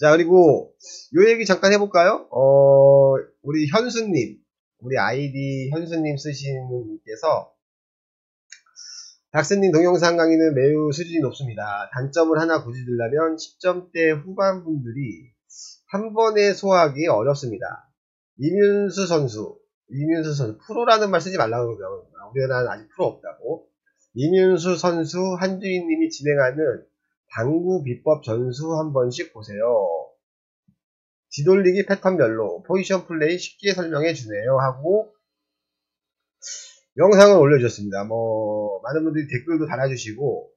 자, 그리고 요 얘기 잠깐 해볼까요? 어, 우리 현수님, 우리 아이디 현수님 쓰시는 분께서 닥스님 동영상 강의는 매우 수준이 높습니다. 단점을 하나 굳이 들라면 10점대 후반 분들이 한 번에 소화하기 어렵습니다. 이윤수 선수, 이윤수 선수, 프로라는 말 쓰지 말라고 그러면 우리나라는 아직 프로 없다고. 이윤수 선수, 한주인님이 진행하는 당구 비법 전수 한 번씩 보세요. 뒤돌리기 패턴별로 포지션 플레이 쉽게 설명해 주네요 하고 영상을 올려주셨습니다. 뭐 많은 분들이 댓글도 달아주시고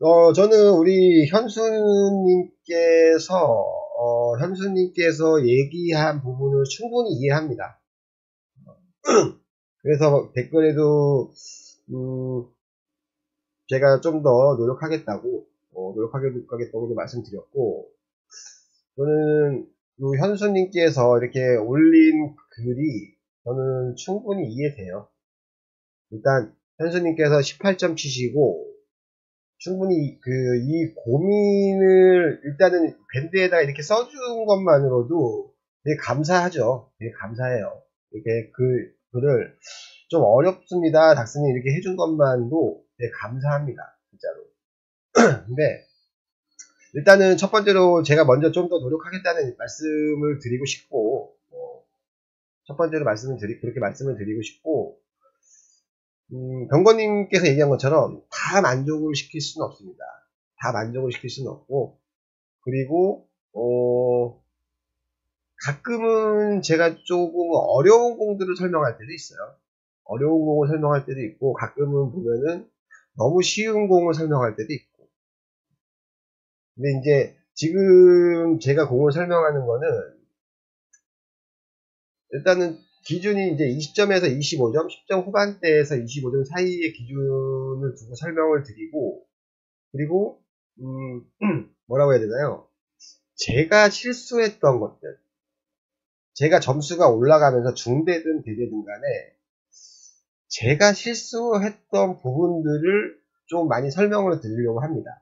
어, 저는 우리 현수님께서 어, 현수님께서 얘기한 부분을 충분히 이해합니다. 그래서 댓글에도 음, 제가 좀 더 노력하겠다고 어, 노력하겠다고도 말씀드렸고 저는 현수님께서 이렇게 올린 글이 저는 충분히 이해돼요. 일단 현수님께서 18점 치시고 충분히 그 이 고민을 일단은 밴드에다 이렇게 써준 것만으로도 되게 감사하죠. 되게 감사해요. 이렇게 그 글을 좀 어렵습니다. 닥스님 이렇게 해준 것만도 되게 감사합니다. 진짜로. 근데 일단은 첫 번째로 제가 먼저 좀 더 노력하겠다는 말씀을 드리고 싶고 어, 첫 번째로 말씀을 드리 그렇게 말씀을 드리고 싶고 음, 병건님께서 얘기한 것처럼 다 만족을 시킬 수는 없습니다. 다 만족을 시킬 수는 없고 그리고 어, 가끔은 제가 조금 어려운 공들을 설명할 때도 있어요. 어려운 공을 설명할 때도 있고 가끔은 보면은 너무 쉬운 공을 설명할 때도 있고 근데 이제 지금 제가 공을 설명하는 거는 일단은 기준이 이제 20점에서 25점, 10점 후반대에서 25점 사이의 기준을 두고 설명을 드리고 그리고 음, 뭐라고 해야 되나요? 제가 실수했던 것들 제가 점수가 올라가면서 중대든 대대든 간에 제가 실수했던 부분들을 좀 많이 설명을 드리려고 합니다.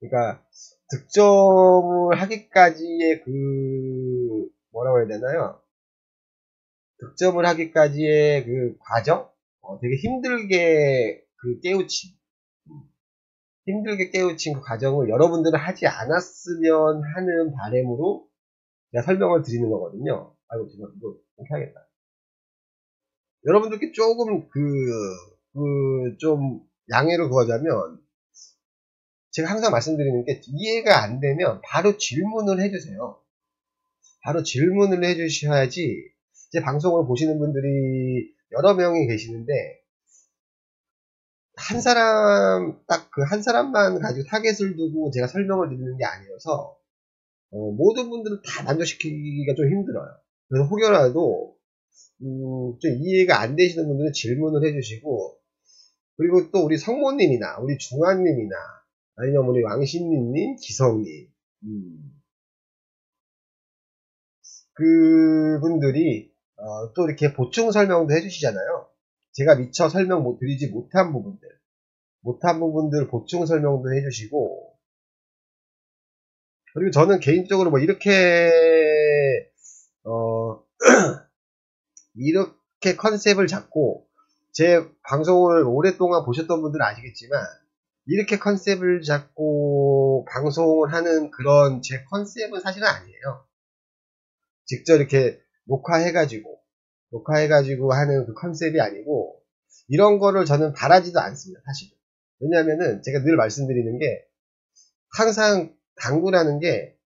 그러니까 득점을 하기까지의 그 뭐라고 해야 되나요? 득점을 하기까지의 그 과정, 어, 되게 힘들게 그 깨우친, 힘들게 깨우친 그 과정을 여러분들은 하지 않았으면 하는 바램으로 제가 설명을 드리는 거거든요. 아이고, 제가 이거 이렇게 하겠다. 여러분들께 조금 그, 그, 좀 양해를 구하자면, 제가 항상 말씀드리는 게 이해가 안 되면 바로 질문을 해주세요. 바로 질문을 해주셔야지 제 방송을 보시는 분들이 여러 명이 계시는데 한 사람 딱 그 한 사람만 가지고 타겟을 두고 제가 설명을 드리는 게 아니어서 어, 모든 분들을 다 만족시키기가 좀 힘들어요. 그래서 혹여라도 음, 좀 이해가 안 되시는 분들은 질문을 해주시고 그리고 또 우리 성모님이나 우리 중환님이나 아니면 우리 왕신님님, 기성님 음. 그분들이 어, 또 이렇게 보충 설명도 해주시잖아요. 제가 미처 설명 못 드리지 못한 부분들, 못한 부분들 보충 설명도 해주시고, 그리고 저는 개인적으로 뭐 이렇게, 어, 이렇게 컨셉을 잡고, 제 방송을 오랫동안 보셨던 분들은 아시겠지만, 이렇게 컨셉을 잡고 방송을 하는 그런 제 컨셉은 사실은 아니에요. 직접 이렇게 녹화해가지고 녹화해가지고 하는 그 컨셉이 아니고 이런 거를 저는 바라지도 않습니다. 사실은. 왜냐하면은 제가 늘 말씀드리는 게 항상 당구라는 게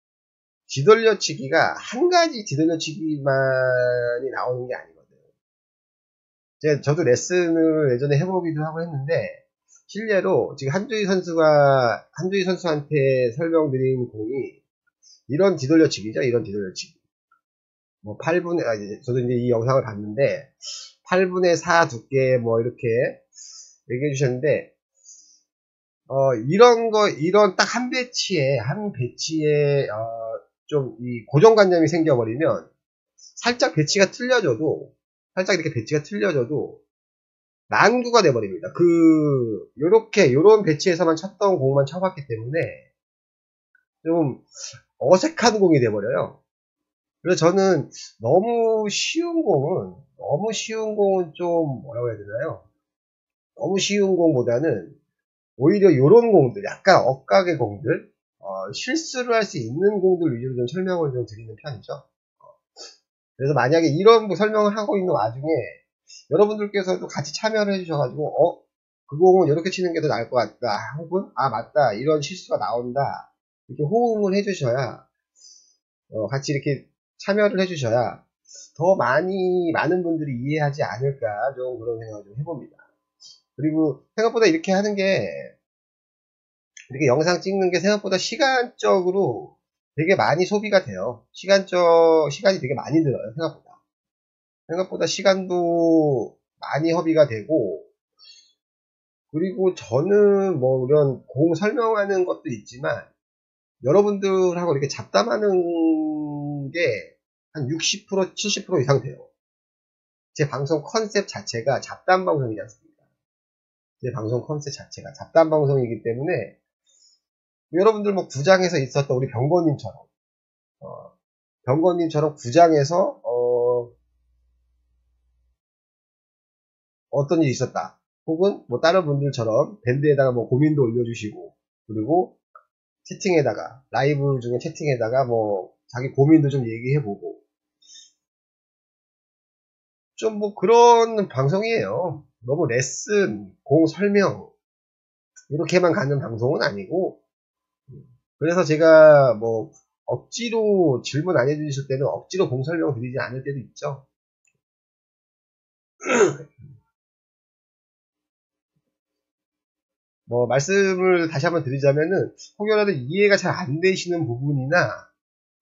뒤돌려치기가 한 가지 뒤돌려치기만이 나오는 게 아니거든요. 제가 저도 레슨을 예전에 해보기도 하고 했는데 실례로 지금 한주희 선수가 한주희 선수한테 설명드린 공이 이런 뒤돌려치기죠. 이런 뒤돌려치기. 뭐 8분의, 아, 저도 이제 이 영상을 봤는데, 8분의 4 두께 뭐 이렇게 얘기해 주셨는데, 어, 이런 거, 이런 딱 한 배치에, 한 배치에, 어, 좀 이 고정관념이 생겨버리면, 살짝 배치가 틀려져도, 살짝 이렇게 배치가 틀려져도, 난구가 돼버립니다. 그, 요렇게, 요런 배치에서만 쳤던 공만 쳐봤기 때문에, 좀, 어색한 공이 돼버려요. 그래서 저는 너무 쉬운 공은, 너무 쉬운 공은 좀 뭐라고 해야 되나요? 너무 쉬운 공보다는 오히려 이런 공들, 약간 엇각의 공들, 어, 실수를 할 수 있는 공들 위주로 좀 설명을 좀 드리는 편이죠. 어, 그래서 만약에 이런 설명을 하고 있는 와중에 여러분들께서도 같이 참여를 해주셔가지고, 어, 그 공은 이렇게 치는 게 더 나을 것 같다. 혹은, 아, 맞다. 이런 실수가 나온다. 이렇게 호응을 해주셔야, 어, 같이 이렇게 참여를 해주셔야 더 많이, 많은 분들이 이해하지 않을까, 좀 그런 생각을 좀 해봅니다. 그리고 생각보다 이렇게 하는 게, 이렇게 영상 찍는 게 생각보다 시간적으로 되게 많이 소비가 돼요. 시간적, 시간이 되게 많이 들어요, 생각보다. 생각보다 시간도 많이 허비가 되고, 그리고 저는 뭐 이런 공 설명하는 것도 있지만, 여러분들하고 이렇게 잡담하는 게 한 60%, 70% 이상 돼요. 제 방송 컨셉 자체가 잡담 방송이지 않습니까? 제 방송 컨셉 자체가 잡담 방송이기 때문에 여러분들 뭐 구장에서 있었던 우리 병건님처럼 어, 병건님처럼 구장에서 어떤 일이 있었다. 혹은 뭐 다른 분들처럼 밴드에다가 뭐 고민도 올려주시고 그리고 채팅에다가 라이브 중에 채팅에다가 뭐 자기 고민도 좀 얘기해보고 좀 뭐 그런 방송이에요. 너무 레슨, 공 설명 이렇게만 가는 방송은 아니고 그래서 제가 뭐 억지로 질문 안 해주실 때는 억지로 공 설명 드리지 않을 때도 있죠. 뭐 말씀을 다시 한번 드리자면은 혹여라도 이해가 잘 안 되시는 부분이나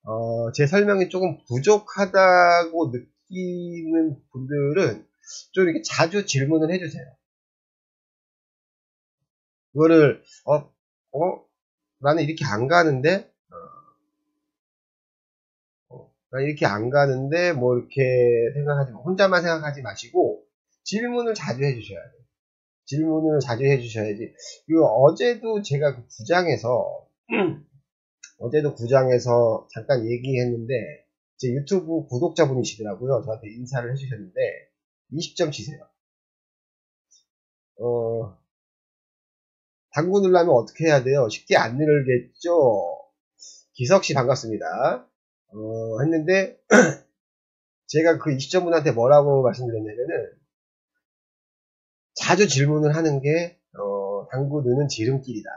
어, 제 설명이 조금 부족하다고 느끼는 분들은 좀 이렇게 자주 질문을 해주세요. 그거를 어, 어, 나는 이렇게 안 가는데, 어, 어, 나 이렇게 안 가는데, 뭐 이렇게 생각하지, 혼자만 생각하지 마시고 질문을 자주 해주셔야 돼요. 질문을 자주 해주셔야지. 그리고 어제도 제가 그 구장에서 어제도 구장에서 잠깐 얘기했는데 제 유튜브 구독자분이시더라고요. 저한테 인사를 해주셨는데 20점 치세요. 어, 당구 누르려면 어떻게 해야 돼요? 쉽게 안 누르겠죠? 기석씨 반갑습니다. 어, 했는데 제가 그 20점 분한테 뭐라고 말씀드렸냐면은 자주 질문을 하는 게 어, 당구 느는 지름길이다.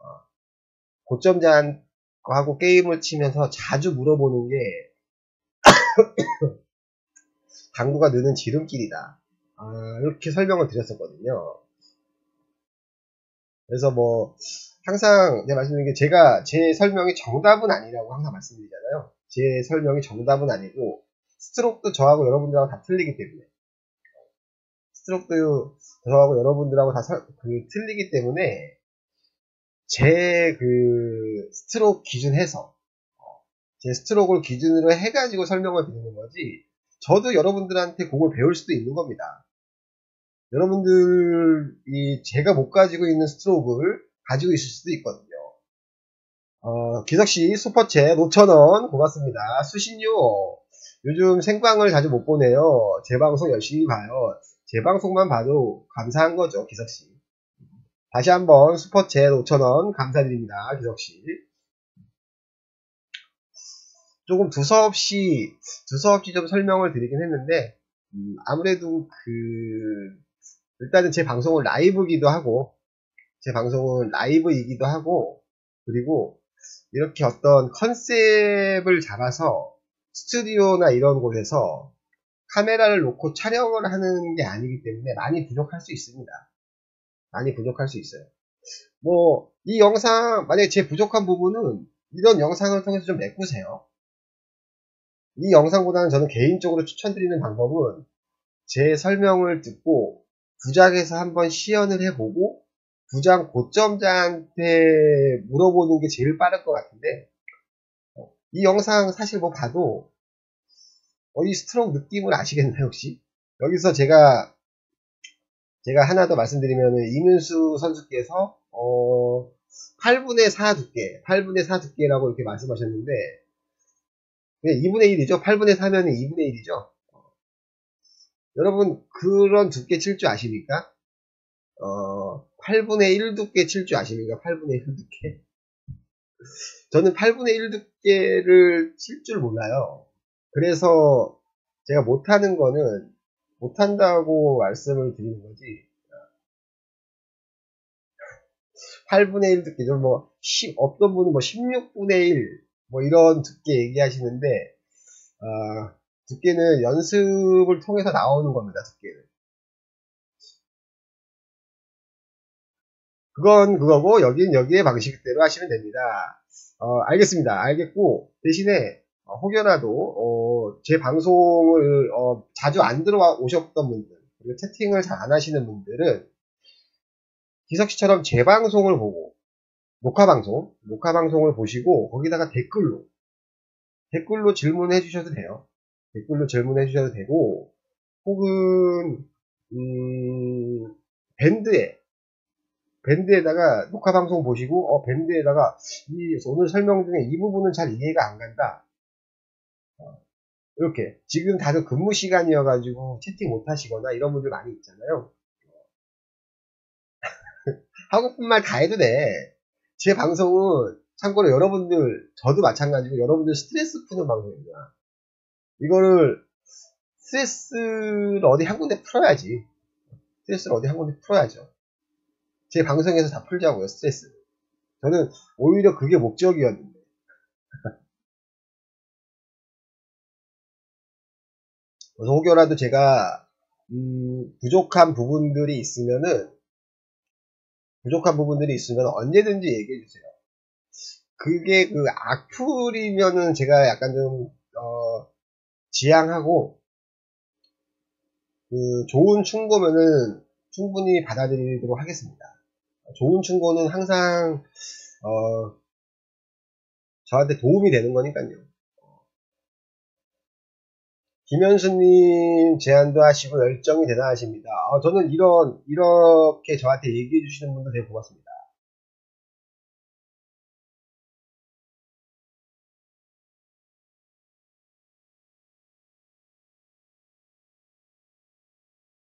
어, 고점자하고 게임을 치면서 자주 물어보는 게 당구가 느는 지름길이다. 아, 이렇게 설명을 드렸었거든요. 그래서 뭐 항상 제가 말씀드린 게 제가 제 설명이 정답은 아니라고 항상 말씀드리잖아요. 제 설명이 정답은 아니고 스트로크도 저하고 여러분들하고 다 틀리기 때문에 스트로크도 저하고 여러분들하고 다그 틀리기 때문에 제 그 스트로크 기준해서 제 스트로크를 기준으로 해가지고 설명을 드리는 거지 저도 여러분들한테 곡을 배울 수도 있는 겁니다. 여러분들이 제가 못 가지고 있는 스트로크를 가지고 있을 수도 있거든요. 어, 기석씨 슈퍼챗 5천원 고맙습니다. 수신료 요즘 생방을 자주 못 보네요. 제 방송 열심히 봐요. 제 방송만 봐도 감사한 거죠, 기석씨. 다시 한번 슈퍼챗 5천원 감사드립니다, 기석씨. 조금 두서없이, 두서없이 좀 설명을 드리긴 했는데, 음, 아무래도 그, 일단은 제 방송은 라이브기도 하고, 제 방송은 라이브이기도 하고, 그리고 이렇게 어떤 컨셉을 잡아서 스튜디오나 이런 곳에서 카메라를 놓고 촬영을 하는 게 아니기 때문에 많이 부족할 수 있습니다. 많이 부족할 수 있어요. 뭐, 이 영상, 만약에 제 부족한 부분은 이런 영상을 통해서 좀 메꾸세요. 이 영상보다는 저는 개인적으로 추천드리는 방법은 제 설명을 듣고 부장에서 한번 시연을 해보고 부장 고점자한테 물어보는 게 제일 빠를 것 같은데 어, 이 영상 사실 뭐 봐도 어, 이 스트로크 느낌을 아시겠나요 혹시? 여기서 제가 제가 하나 더 말씀드리면 이문수 선수께서 어, 8분의 4 두께, 8분의 4 두께라고 이렇게 말씀하셨는데, 그냥 2분의 1이죠. 8분의 4면은 2분의 1이죠. 여러분, 그런 두께 칠 줄 아십니까? 어, 8분의 1 두께 칠 줄 아십니까? 8분의 1 두께. 저는 8분의 1 두께를 칠 줄 몰라요. 그래서 제가 못하는 거는 못한다고 말씀을 드리는 거지. 8분의 1 두께, 뭐, 10, 어떤 분은 뭐 16분의 1, 뭐 이런 두께 얘기하시는데, 어, 두께는 연습을 통해서 나오는 겁니다, 두께는. 그건 그거고, 여기는 여기의 방식대로 하시면 됩니다. 어, 알겠습니다. 알겠고, 대신에, 어, 혹여라도, 어, 제 방송을, 어, 자주 안 들어와 오셨던 분들, 그리고 채팅을 잘 안 하시는 분들은, 기석 씨처럼 제 방송을 보고, 녹화 방송, 녹화 방송을 보시고, 거기다가 댓글로, 댓글로 질문해 주셔도 돼요. 댓글로 질문해 주셔도 되고, 혹은, 음, 밴드에, 밴드에다가 녹화 방송 보시고, 어, 밴드에다가, 이, 오늘 설명 중에 이 부분은 잘 이해가 안 간다. 어, 이렇게. 지금 다들 근무 시간이어가지고 채팅 못 하시거나 이런 분들 많이 있잖아요. 하고픈 말 다 해도 돼. 제 방송은 참고로 여러분들, 저도 마찬가지고 여러분들 스트레스 푸는 방송입니다. 이거를 스트레스를 어디 한 군데 풀어야지. 스트레스를 어디 한 군데 풀어야죠. 제 방송에서 다 풀자고요, 스트레스. 저는 오히려 그게 목적이었는데. 그래서 혹여라도 제가 음, 부족한 부분들이 있으면은 부족한 부분들이 있으면 언제든지 얘기해 주세요. 그게 그 악플이면은 제가 약간 좀 어, 지향하고 그 좋은 충고면은 충분히 받아들이도록 하겠습니다. 좋은 충고는 항상 어, 저한테 도움이 되는 거니까요. 김현수님 제안도 하시고 열정이 대단하십니다. 어, 저는 이런 이렇게 저한테 얘기해 주시는 분들 되게 고맙습니다.